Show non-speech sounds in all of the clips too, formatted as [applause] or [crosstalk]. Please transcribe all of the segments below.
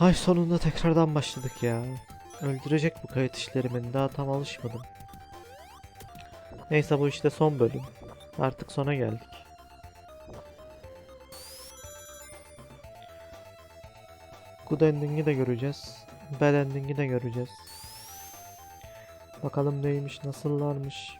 Ay sonunda tekrardan başladık ya. Öldürecek bu kayıt işlerimin daha tam alışmadım. Neyse bu işte son bölüm. Artık sona geldik. Good ending'i de göreceğiz. Bad ending'i de göreceğiz. Bakalım neymiş, nasıllarmış.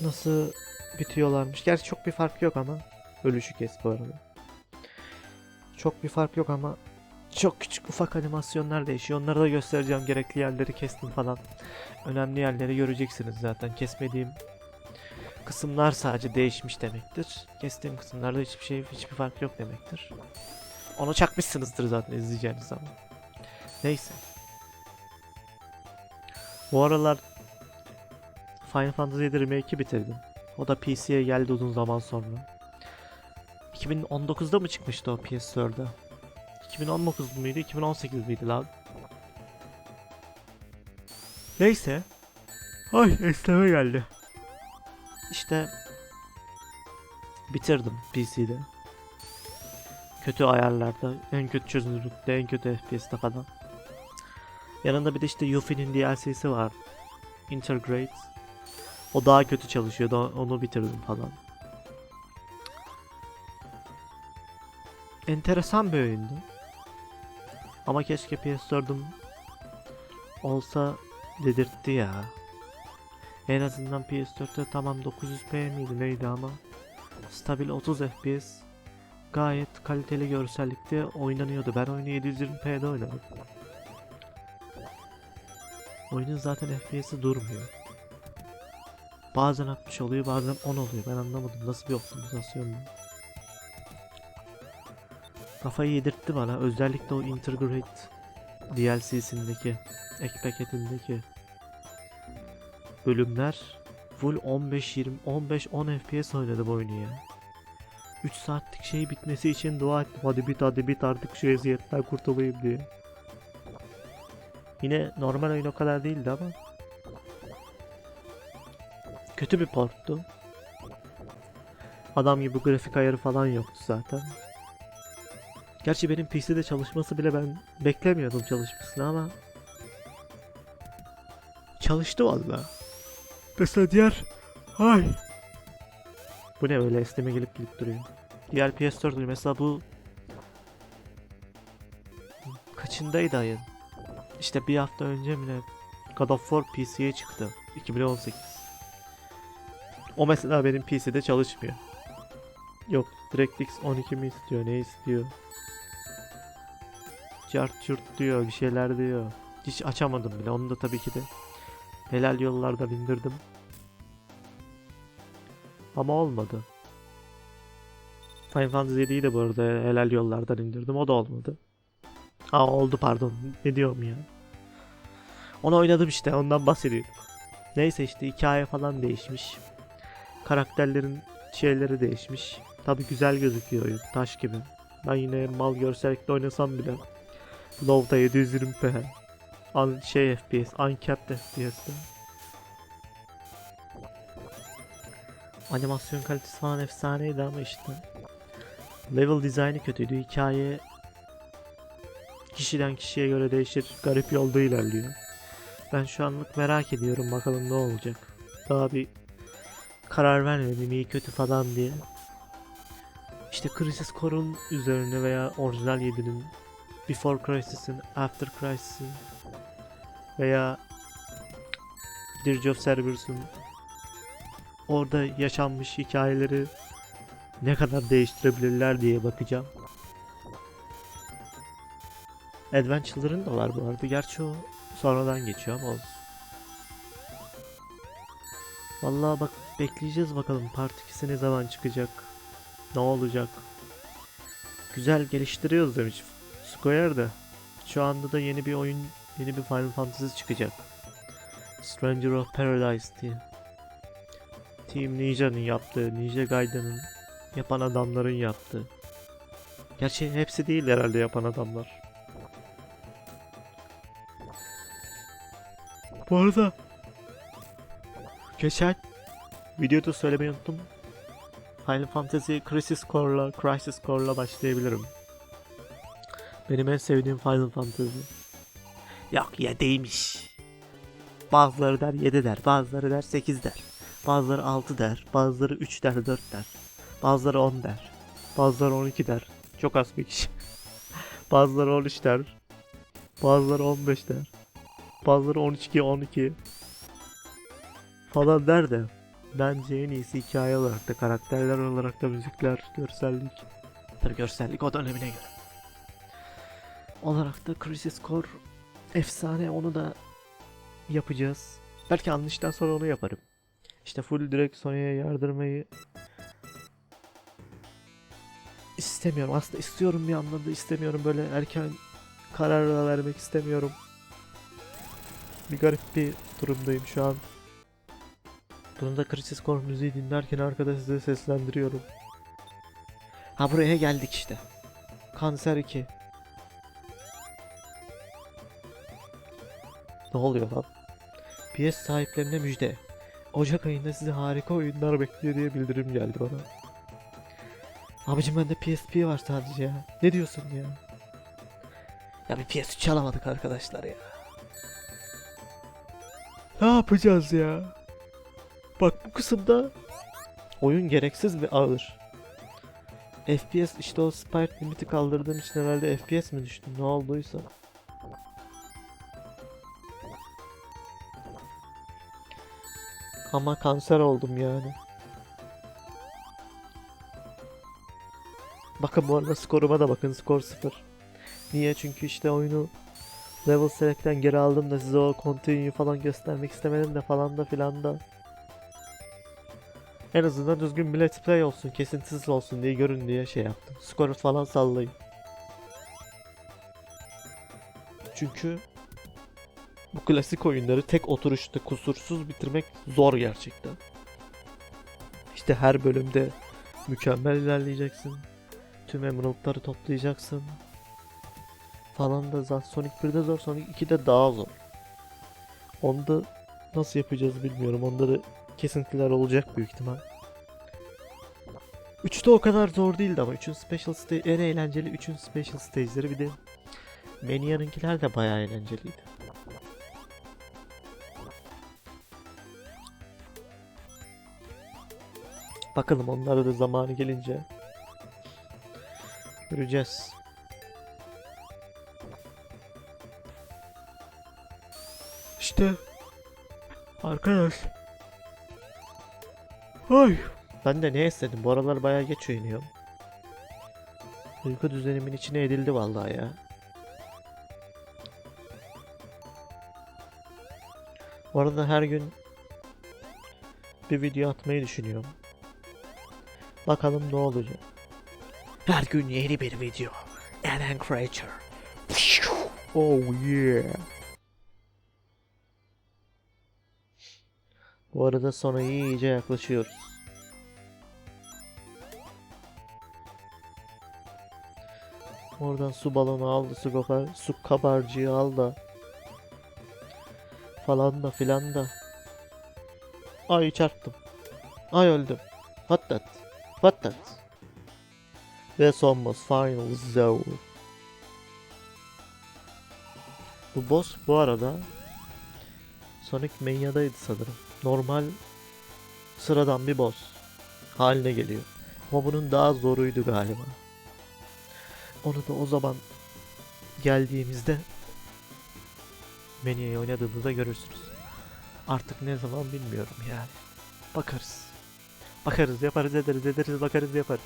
Nasıl bitiyorlarmış. Gerçi çok bir fark yok ama. Ölüşü kes bu arada. Çok bir fark yok ama çok küçük ufak animasyonlar değişiyor. Onları da göstereceğim. Gerekli yerleri kestim falan. Önemli yerleri göreceksiniz zaten. Kesmediğim kısımlar sadece değişmiş demektir. Kestiğim kısımlarda hiçbir şey hiçbir fark yok demektir. Onu çakmışsınızdır zaten izleyeceğiniz zaman. Neyse. Bu aralar Final Fantasy VII Remake'i bitirdim. O da PC'ye geldi uzun zaman sonra. 2019'da mı çıkmıştı o PS4'de? 2019 muydu? 2018 miydi lan? Neyse. Ay esneme geldi. İşte bitirdim PC'de. Kötü ayarlarda, en kötü çözünürlükte, en kötü FPS'te falan. Yanında bir de işte Yuffie'nin DLC'si var. Intergrade. O daha kötü çalışıyordu. Onu bitirdim falan. Enteresan bir oyundu. Ama keşke PS4'üm olsa dedirtti ya. En azından PS4'te tamam 900p miydi neydi ama stabil 30 FPS gayet kaliteli görsellikte oynanıyordu. Ben oyunu 720p'de oynadım. Oyunun zaten FPS'i durmuyor. Bazen 60 oluyor bazen 10 oluyor. Ben anlamadım nasıl bir optimizasyon bu. Kafayı yedirtti bana. Özellikle o Integrate DLC'sindeki ek paketindeki bölümler full 15-20 15-10 FPS oynadım oyunu ya. 3 saatlik şey bitmesi için dua ettim. Hadi bit hadi bit artık şu eziyetten kurtulayım diye. Yine normal oyun o kadar değildi ama kötü bir porttu. Adam gibi grafik ayarı falan yoktu zaten. Gerçi benim PC'de çalışması bile ben beklemiyordum çalışmasını ama çalıştı valla. Mesela diğer ay bu ne öyle esneme gelip gelip duruyor. Diğer PS4 oyunu mesela bu kaçındaydı ayın? İşte bir hafta önce mi ne God of War PC'ye çıktı. 2018. O mesela benim PC'de çalışmıyor. Yok DirectX 12 mi istiyor ne istiyor? Cart çurt diyor bir şeyler diyor. Hiç açamadım bile onu da tabii ki de helal yollardan indirdim. Ama olmadı. Final Fantasy 7'yi de bu arada helal yollardan indirdim o da olmadı. Aa oldu pardon ne diyorum ya. Onu oynadım işte ondan bahsediyordum. Neyse işte hikaye falan değişmiş. Karakterlerin şeyleri değişmiş. Tabi güzel gözüküyor oyun taş gibi. Ben yine mal görsellikle oynasam bile Low'da 720p An şey FPS, uncapped FPS'te Animasyon kalitesi falan efsaneydi ama işte. Level dizaynı kötüydü, hikaye Kişiden kişiye göre değişir, garip yolda ilerliyor. Ben şu anlık merak ediyorum bakalım ne olacak. Daha bir karar vermedim iyi kötü falan diye. İşte Crisis Core'un üzerine veya orijinal 7'nin Before Crisis'in, After Crisis'in veya Dirge of Cerberus'un orada yaşanmış hikayeleri ne kadar değiştirebilirler diye bakacağım. Adventure'ların da var bu arada. Gerçi o sonradan geçiyor ama olsun. Vallahi bak bekleyeceğiz bakalım part 2'si ne zaman çıkacak. Ne olacak. Güzel geliştiriyoruz demiş Square de. Şu anda da yeni bir oyun, yeni bir Final Fantasy çıkacak. Stranger of Paradise diye. Team Ninja'nın yaptığı, Ninja Gaiden'ın yapan adamların yaptığı. Gerçi hepsi değil herhalde yapan adamlar. Bu arada geçen videoda söylemeyi unuttum. Final Fantasy Crisis Core'la Crisis Core'la başlayabilirim. Benim en sevdiğim Final Fantasy. Yok ya değilmiş. Bazıları der 7 der, bazıları der 8 der. Bazıları 6 der, bazıları 3 der, 4 der. Bazıları 10 der. Bazıları 12 der. Çok az bir kişi. [laughs] bazıları 13 der. Bazıları 15 der. Bazıları 12, 12 falan der de bence en iyisi hikaye olarak da karakterler olarak da müzikler, görsellik. Tabii görsellik o dönemine göre. Olarak da Crisis Core efsane onu da yapacağız. Belki anlaştıktan sonra onu yaparım. İşte full direkt Sony'ye yardırmayı istemiyorum. Aslında istiyorum bir yandan da istemiyorum. Böyle erken karar vermek istemiyorum. Bir garip bir durumdayım şu an. Bunu da Crisis Core müziği dinlerken arkada size seslendiriyorum. Ha buraya geldik işte. Kanser 2. Ne oluyor lan? PS sahiplerine müjde. Ocak ayında sizi harika oyunlar bekliyor diye bildirim geldi bana. Abicim bende PSP var sadece ya. Ne diyorsun ya? Ya bir PS3 alamadık arkadaşlar ya. Ne yapacağız ya? Bak bu kısımda oyun gereksiz ve ağır. FPS işte o sprite limiti kaldırdığım için herhalde FPS mi düştü ne olduysa. Ama kanser oldum yani. Bakın bu arada skoruma da bakın skor 0. Niye? Çünkü işte oyunu level select'ten geri aldım da size o continue falan göstermek istemedim de falan da filan da. En azından düzgün bir let's play olsun, kesintisiz olsun diye görün diye şey yaptım. Skoru falan sallayın. Çünkü bu klasik oyunları tek oturuşta kusursuz bitirmek zor gerçekten. İşte her bölümde mükemmel ilerleyeceksin. Tüm emeraldları toplayacaksın. Falan da zaten Sonic 1'de zor, Sonic 2'de daha zor. Onda nasıl yapacağız bilmiyorum. Onda da kesintiler olacak büyük ihtimal. 3'te o kadar zor değildi ama 3'ün special stage en eğlenceli 3'ün special stage'leri bir de Mania'nınkiler de bayağı eğlenceliydi. Bakalım onlara da zamanı gelince göreceğiz. İşte arkadaş Ay. Ben de ne istedim? Bu aralar bayağı geç uyunuyorum. Uyku düzenimin içine edildi vallahi ya. Bu arada her gün bir video atmayı düşünüyorum. Bakalım ne olacak. Her gün yeni bir video. Alan Creature. Oh yeah. Bu arada sona iyice yaklaşıyoruz. Oradan su balonu aldı, su kabar, su kabarcığı al da. Falan da filan da. Ay çarptım. Ay öldüm. What that? What that? Ve son boss final zone. Bu boss bu arada Sonic Mania'daydı sanırım. Normal sıradan bir boss haline geliyor. Ama bunun daha zoruydu galiba. Onu da o zaman geldiğimizde Mania'yı oynadığımızda görürsünüz. Artık ne zaman bilmiyorum yani. Bakarız. Bakarız yaparız ederiz ederiz bakarız yaparız.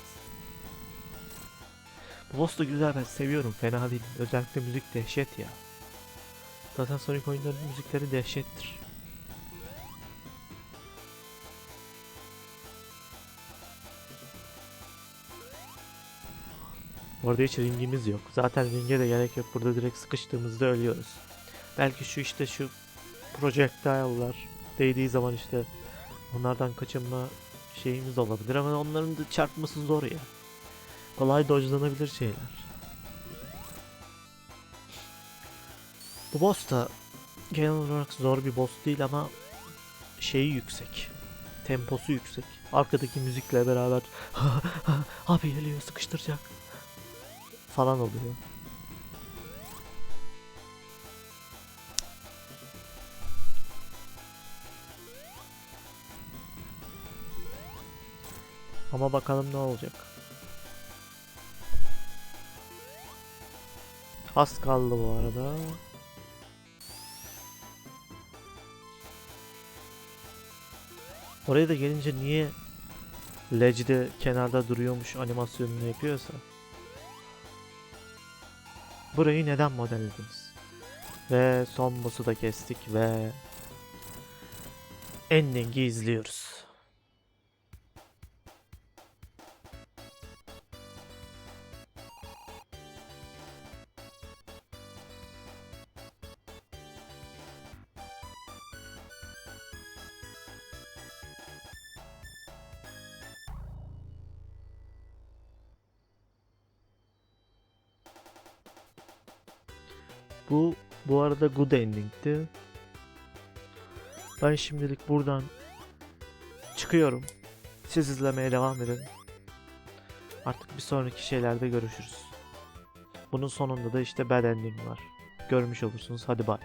Boss da güzel ben seviyorum fena değil. Özellikle müzik dehşet ya. Zaten Sonic oyunlarının müzikleri dehşettir. Bu arada hiç ringimiz yok. Zaten ringe de gerek yok. Burada direkt sıkıştığımızda ölüyoruz. Belki şu işte şu projectile'lar değdiği zaman işte onlardan kaçınma şeyimiz olabilir ama onların da çarpması zor ya. Kolay dodge'lanabilir şeyler. Bu boss da genel olarak zor bir boss değil ama şeyi yüksek. temposu yüksek. Arkadaki müzikle beraber [laughs] abi geliyor sıkıştıracak falan oluyor. Ama bakalım ne olacak. Az kaldı bu arada. Oraya da gelince niye Ledge'de kenarda duruyormuş animasyonunu yapıyorsa. Burayı neden modellediniz? Ve son boss'u da kestik ve ending'i izliyoruz. Bu bu arada good ending'ti. Ben şimdilik buradan çıkıyorum. Siz izlemeye devam edin. Artık bir sonraki şeylerde görüşürüz. Bunun sonunda da işte bad ending var. Görmüş olursunuz. Hadi bay.